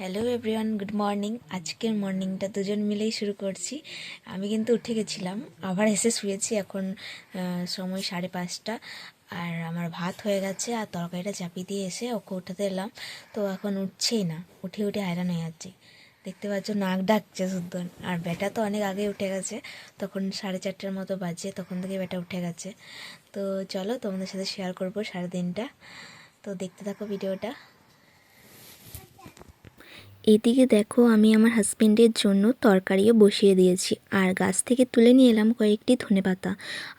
Hello everyone good morning আজকের মর্নিংটা দুজন মিলেই শুরু করছি। আমি কিন্তু উঠে গেছিলাম। আবার এসে শুয়েছি এখন সময় সাড়ে পাঁচটা। আর আমার ভাত হয়ে গেছে আর তরকারিটা চাপিয়ে দিয়ে এসে ওকে উঠাতে এলাম। তো এখন উঠছেই না। উঠে উঠে হায়রান হয়ে যাচ্ছে। দেখতে পাচ্ছ নাক ডাকছে শুদ্ধ আর বেটা তো অনেক আগে উঠে গেছে। তখন সাড়ে চারটার মতো বাজে। তখন থেকে বেটা উঠে গেছে। তো চলো তোমাদের সাথে শেয়ার করব সারাদিনটা। তো দেখতে থাকো ভিডিওটা। এদিকে দেখো আমি আমার হাজব্যান্ডের জন্য তরকারিও বসিয়ে দিয়েছি। আর গাছ থেকে তুলে নিয়ে এলাম কয়েকটি ধনেপাতা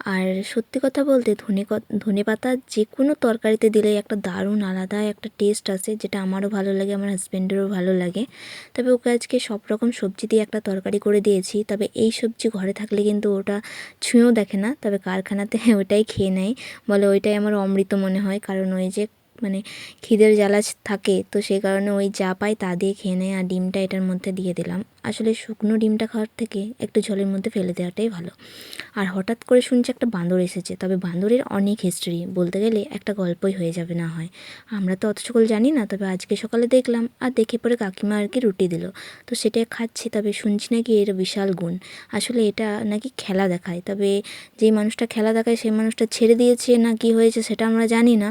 আর সত্যি কথা বলতে ধনে ধনেপাতা যে কোনো তরকারিতে দিলে একটা দারুণ আলাদা একটা টেস্ট আছে, যেটা আমারও ভালো লাগে, আমার হাজব্যান্ডেরও ভালো লাগে। তবে ওকে আজকে সব রকম সবজি দিয়ে একটা তরকারি করে দিয়েছি। তবে এই সবজি ঘরে থাকলে কিন্তু ওটা ছুঁয়েও দেখে না। তবে কারখানাতে ওটাই খেয়ে নেয়। বলে ওইটাই আমার অমৃত মনে হয়। কারণ ওই যে মানে খিদের জ্বালা থাকে, তো সেই কারণে ওই যা পাই তা দিয়ে খেয়ে নেয় আর ডিমটা এটার মধ্যে দিয়ে দিলাম। আসলে শুকনো ডিমটা খাওয়ার থেকে একটু ঝোলের মধ্যে ফেলে দেওয়াটাই ভালো। আর হঠাৎ করে শুনছি একটা বাঁদর এসেছে, তবে বাঁদরের অনেক হিস্ট্রি বলতে গেলে একটা গল্পই হয়ে যাবে না হয়। আমরা তো অত সকল জানি না, তবে আজকে সকালে দেখলাম আর দেখে পরে কাকিমা আর কি রুটি দিল। তো সেটাই খাচ্ছি, তবে শুনছি নাকি এর বিশাল গুণ। আসলে এটা নাকি খেলা দেখায়, তবে যেই মানুষটা খেলা দেখায় সেই মানুষটা ছেড়ে দিয়েছে না কি হয়েছে সেটা আমরা জানি না।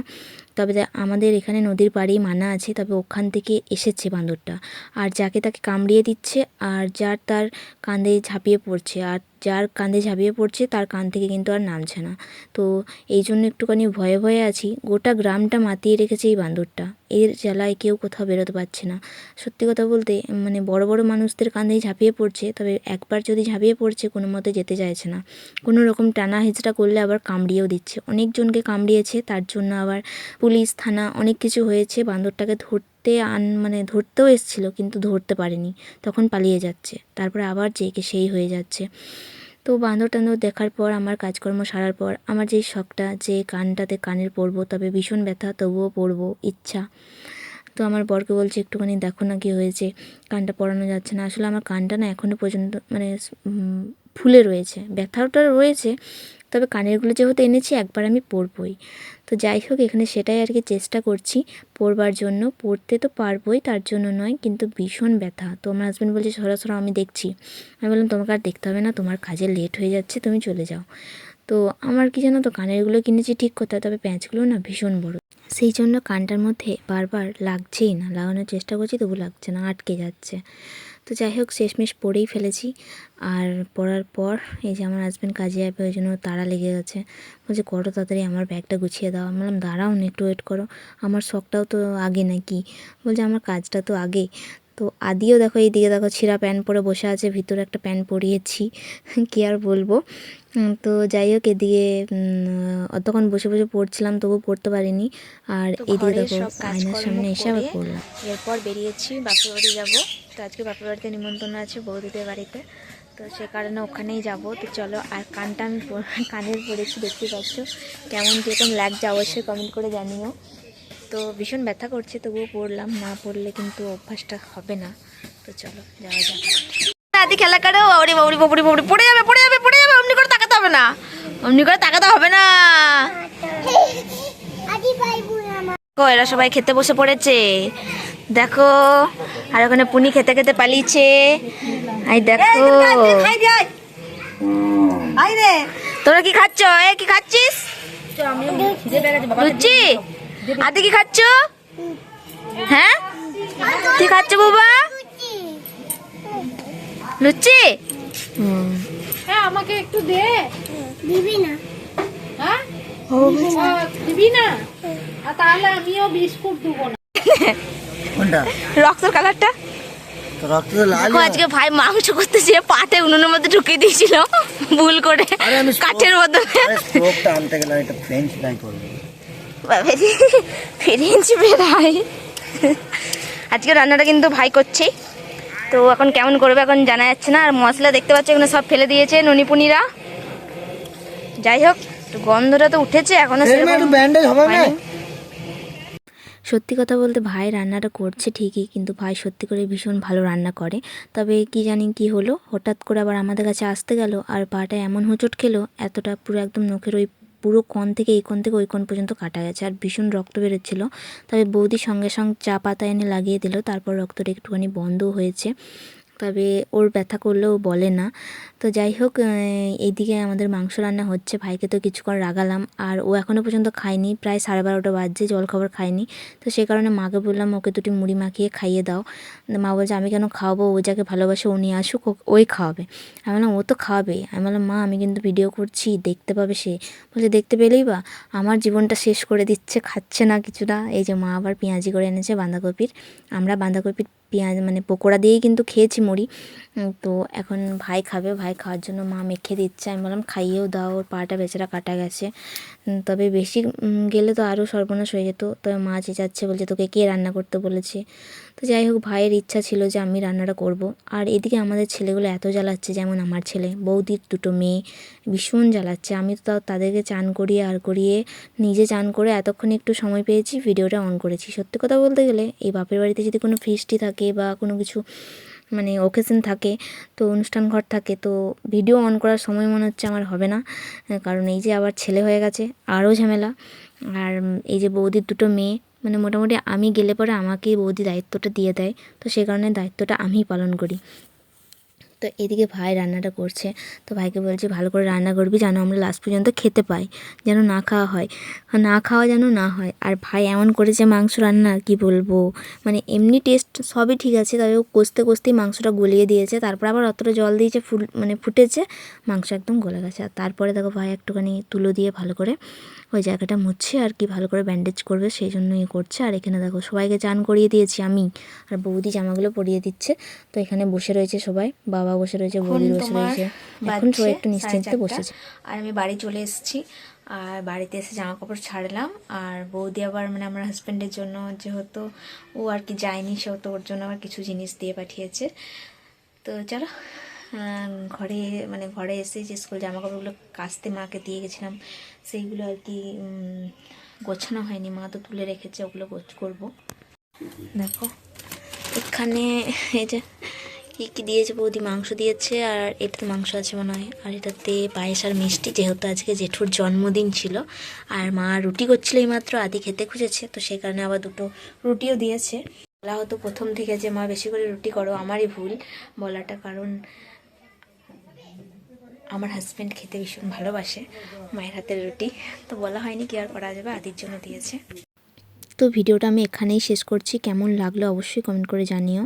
তবে আমাদের এখানে নদীর পাড়েই মানা আছে, তবে ওখান থেকে এসেছে বাঁদরটা আর যাকে তাকে কামড়িয়ে দিচ্ছে, আর যার তার কাঁধে ঝাঁপিয়ে পড়ছে, আর যার কাঁধে ঝাঁপিয়ে পড়ছে, তার কান থেকে কিন্তু আর নামছে না। তো এই জন্য একটুখানি ভয়ে ভয়ে আছি, গোটা গ্রামটা মাতিয়ে রেখেছে এই বান্দরটা। এর জ্বালায় কেউ কোথাও বেরোতে পারছে না। সত্যি কথা বলতে মানে বড় বড় মানুষদের কাঁধেই ঝাঁপিয়ে পড়ছে, তবে একবার যদি ঝাঁপিয়ে পড়ছে, কোনো মতে যেতে চাইছে না। কোনো রকম টানা হিচড়া করলে আবার কামড়িয়েও দিচ্ছে। অনেকজনকে কামড়িয়েছে, তার জন্য আবার পুলিশ, থানা অনেক কিছু হয়েছে, বান্দরটাকে ধরতে আন মানে ধরতেও এসেছিল, কিন্তু ধরতে পারেনি। তখন পালিয়ে যাচ্ছে। তারপরে আবার যেকে সেই হয়ে যাচ্ছে। তো বান্দর টান্দর দেখার পর, আমার কাজকর্ম সারার পর, আমার যেই শখটা, যে কানটাতে কানের পরবো, তবে ভীষণ ব্যথা, তবুও পরবো, ইচ্ছা। তো আমার বরকে বলছে, একটুখানি দেখো না কি হয়েছে, কানটা পরানো যাচ্ছে না। আসলে আমার কানটা না এখনও পর্যন্ত মানে ফুলে রয়েছে। ব্যথাটা রয়েছে, তবে কানেরগুলো যেহেতু এনেছি, একবার আমি পরবই। তো যাই হোক, এখানে সেটাই আর কি চেষ্টা করছি পরবার জন্য। পড়তে তো পারবোই, তার জন্য নয়, কিন্তু ভীষণ ব্যথা। তো আমার হাজব্যান্ড বলছে সরাসরি আমি দেখছি। আমি বললাম, তোমাকে আর দেখতে হবে না, তোমার কাজে লেট হয়ে যাচ্ছে, তুমি চলে যাও। তো আমার কি জানো তো কানেরগুলো কিনেছি ঠিক কথা তবে প্যাঁচগুলো না ভীষণ বড়। সেই জন্য কানটার মধ্যে বারবার লাগছেই না, লাগানোর চেষ্টা করছি, তবু লাগছে না, আটকে যাচ্ছে। তো যাই হোক শেষমেশ পরেই ফেলেছি। আর পড়ার পর এই যে আমার হাজব্যান্ড কাজে যাবে ওই জন্য তাড়া লেগে গেছে। বলছে করো তাড়াতাড়ি আমার ব্যাগটা গুছিয়ে দাও। আমি বললাম দাঁড়াও না একটু ওয়েট করো। আমার শখটাও তো আগে নাকি? বলছে আমার কাজটা তো আগে। তো আদিও দেখো এই দিকে দেখো ছিঁড়া প্যান্ট পরে বসে আছে ভিতরে একটা প্যান্ট পরিয়েছি। কী আর বলব? তো যাই হোক এদিকে অতক্ষণ বসে বসে পড়ছিলাম তবু পড়তে পারিনি। আর এদিকে দেখো আয়নার সামনে এসে আবার পড়লাম। এরপর বেরিয়েছি বাপের বাড়ি যাব। তো আজকে বাপের বাড়িতে নিমন্ত্রণ আছে বৌদিদের বাড়িতে। তো সে কারণে ওখানেই যাব। তো চলো, আর কানটা আমি কানের পড়েছি দেখতে পাচ্ছ। কেমন, কীরকম লাগছে অবশ্যই কমেন্ট করে জানিও। তো ভীষণ ব্যথা করছে, তবুও পড়লাম। না পড়লে কিন্তু অভ্যাসটা হবে না। তো চলো, যাওয়া যাক। আদি খেলা করে। বাবরি পড়ে যাবে পড়ে যাবে পড়ে যাবে। অমনি করে তাকাতে হবে না। অমনি করে তাকাতে হবে না দেখো এরা সবাই খেতে বসে পড়েছে। দেখো আর ওখানে পুনি খেতে খেতে পালিয়েছে। আই দেখো। তোরা কি? খাচ্ছ? এ কি খাচ্ছিস? লুচি? আদি কি খাচ্ছ? হ্যাঁ? কি খাচ্ছ বাবা? লুচি? হ্যাঁ আমাকে একটু দে। দিবি না। দিবি না তাহলে আমিও বিস্কুট দেবো না। কোনটা? রক্তের কালারটা? আজকে ভাই মাংস করতে যেয়ে পাটে উনুনের মধ্যে ঢুকিয়ে দিয়েছিল। ভুল করে কাঠের বদলে। স্টোভটা আনতে গেলে এটা ফ্রেঞ্চ ফ্রাই করব। ফিরিয়েছি বেড়াই আজকে রান্নাটা কিন্তু ভাই করছে। তো এখন কেমন করবে এখন জানা যাচ্ছে না। আর মশলা দেখতে পাচ্ছি এখানে সব ফেলে দিয়েছে ননিপুনিরা। যাই হোক গন্ধটা তো উঠেছে এখনও সেরকম ব্যান্ডেজ হবে না সত্যি কথা বলতে ভাই রান্নাটা করছে ঠিকই কিন্তু ভাই সত্যি করে ভীষণ ভালো রান্না করে। তবে কি জানি কি হলো হঠাৎ করে আবার আমাদের কাছে আসতে গেল আর পাটা এমন হোঁচট খেলো এতটা পুরো একদম নখের ওই পুরো কন থেকে এই কন থেকে ওই কন পর্যন্ত কাটা গেছে আর ভীষণ রক্ত বেরোচ্ছিল। তবে বৌদি সঙ্গে সঙ্গে চা পাতা এনে লাগিয়ে দিল তারপর রক্তটা একটুখানি বন্ধ হয়েছে। তবে ওর ব্যথা করলেও বলে না। তো যাই হোক এইদিকে আমাদের মাংস রান্না হচ্ছে। ভাইকে তো কিছুক্ষণ রাগালাম, আর ও এখনও পর্যন্ত খায়নি। প্রায় সাড়ে বারোটা বাজছে জল খাবার খায়নি। তো সেই কারণে মাকে বললাম, ওকে দুটি মুড়ি মাখিয়ে খাইয়ে দাও। মা বলছে, আমি কেন খাওয়াবো? ও যাকে ভালোবাসে ও নিয়ে আসুক ওই খাওয়াবে। আমি বললাম, ও তো খাওয়াবে। আমি বললাম, মা, আমি কিন্তু ভিডিও করছি, দেখতে পাবে সে। বলছে, দেখতে পেলেই বা, আমার জীবনটা শেষ করে দিচ্ছে, খাচ্ছে না কিছুটা এই যে মা আবার পেঁয়াজি করে এনেছে বাঁধাকপির। আমরা বাঁধাকপির পেঁয়াজ মানে পকোড়া দিয়েই কিন্তু খেয়েছি মুড়ি। তো এখন ভাই খাবে, ভাই খাওয়ার জন্য মা মেখে দিচ্ছে। আমি বললাম, খাইয়েও দাও, ওর পাটা বেচারা কাটা গেছে। তবে বেশি গেলে তো আরও সর্বনাশ হয়ে যেত। তবে মা চেঁচাচ্ছে, বলছে, তোকে কে রান্না করতে বলেছে? তো যাই হোক, ভাইয়ের ইচ্ছা ছিল যে আমি রান্নাটা করব। আর এদিকে আমাদের ছেলেগুলো এত জ্বালাচ্ছে, যেমন আমার ছেলে। বৌদির দুটো মেয়ে ভীষণ জ্বালাচ্ছে। আমি তো তাও তাদেরকে চান করিয়ে, আর করিয়ে নিজে চান করে এতক্ষণ একটু সময় পেয়েছি, ভিডিওটা অন করেছি। সত্যি কথা বলতে গেলে, এই বাপের বাড়িতে যদি কোনো ফিস্টি থাকে বা কোনো কিছু মানে ওকেশন থাকে, তো অনুষ্ঠান ঘর থাকে, তো ভিডিও অন করার সময় মনে হচ্ছে আমার হবে না। কারণ এই যে আবার ছেলে হয়ে গেছে, আরও ঝামেলা। আর এই যে বৌদির দুটো মেয়ে মানে মোটামুটি আমি গেলে পরে আমাকেই বৌদি দায়িত্বটা দিয়ে দেয়, তো সেই কারণে দায়িত্বটা আমিই পালন করি। তো এদিকে ভাই রান্নাটা করছে। তো ভাইকে বলছে, ভালো করে রান্না করবি যেন আমরা লাস্ট পর্যন্ত খেতে পাই, যেন না খাওয়া হয়। না খাওয়া যেন না হয়। আর ভাই এমন করেছে মাংস রান্না, কি বলব? মানে এমনি টেস্ট সবই ঠিক আছে, তবে ও কষতে কষতেই মাংসটা গলিয়ে দিয়েছে। তারপর আবার অতটা জল দিয়েছে, ফুল মানে ফুটেছে, মাংস একদম গলে গেছে। আর তারপরে দেখো ভাই একটুখানি তুলো দিয়ে ভালো করে ওই জায়গাটা মুছছে আর কি ভালো করে ব্যান্ডেজ করবে, সেই জন্য ইয়ে করছে। আর এখানে দেখো সবাইকে চান করিয়ে দিয়েছি আমি। আর বৌদি জামাগুলো পরিয়ে দিচ্ছে। তো এখানে বসে রয়েছে সবাই, বাবা বসে রয়েছে বৌদি বসে রয়েছে। এখন সবাই একটু নিশ্চিন্তে বসেছে। আর আমি বাড়ি চলে এসেছি। আর বাড়িতে এসে জামা কাপড় ছাড়লাম। আর বৌদি আবার মানে আমার হাজব্যান্ডের জন্য যেহেতু ও আর কি যায়নি সেহেতু ওর জন্য আবার কিছু জিনিস দিয়ে পাঠিয়েছে। তো চলো ঘরে মানে ঘরে এসে যে স্কুল জামা কাপড়গুলো কাচতে মাকে দিয়ে গেছিলাম সেইগুলো আর কি উম, গোছানো হয়নি। মা তো তুলে রেখেছে ওগুলো গোছ করব। দেখো এখানে এই যে কী কী দিয়েছে, বৌদি মাংস দিয়েছে, আর এটাতে মাংস আছে মনে হয়। আর এটাতে পায়েস আর মিষ্টি, যেহেতু আজকে জেঠুর জন্মদিন ছিল, আর মা রুটি করছিল এইমাত্র, আদি খেতে খুঁজেছে, তো সেই কারণে আবার দুটো রুটিও দিয়েছে। বলা হতো প্রথম থেকে যে, মা, বেশি করে রুটি করো, আমারই ভুল বলাটা, কারণ আমার হাজব্যান্ড খেতে ভীষণ ভালোবাসে মায়ের হাতের রুটি, তো বলা হয়নি কি আর করা যাবে, আদির জন্য দিয়েছে। তো ভিডিওটা আমি এখানেই শেষ করছি, কেমন লাগল অবশ্যই কমেন্ট করে জানিও।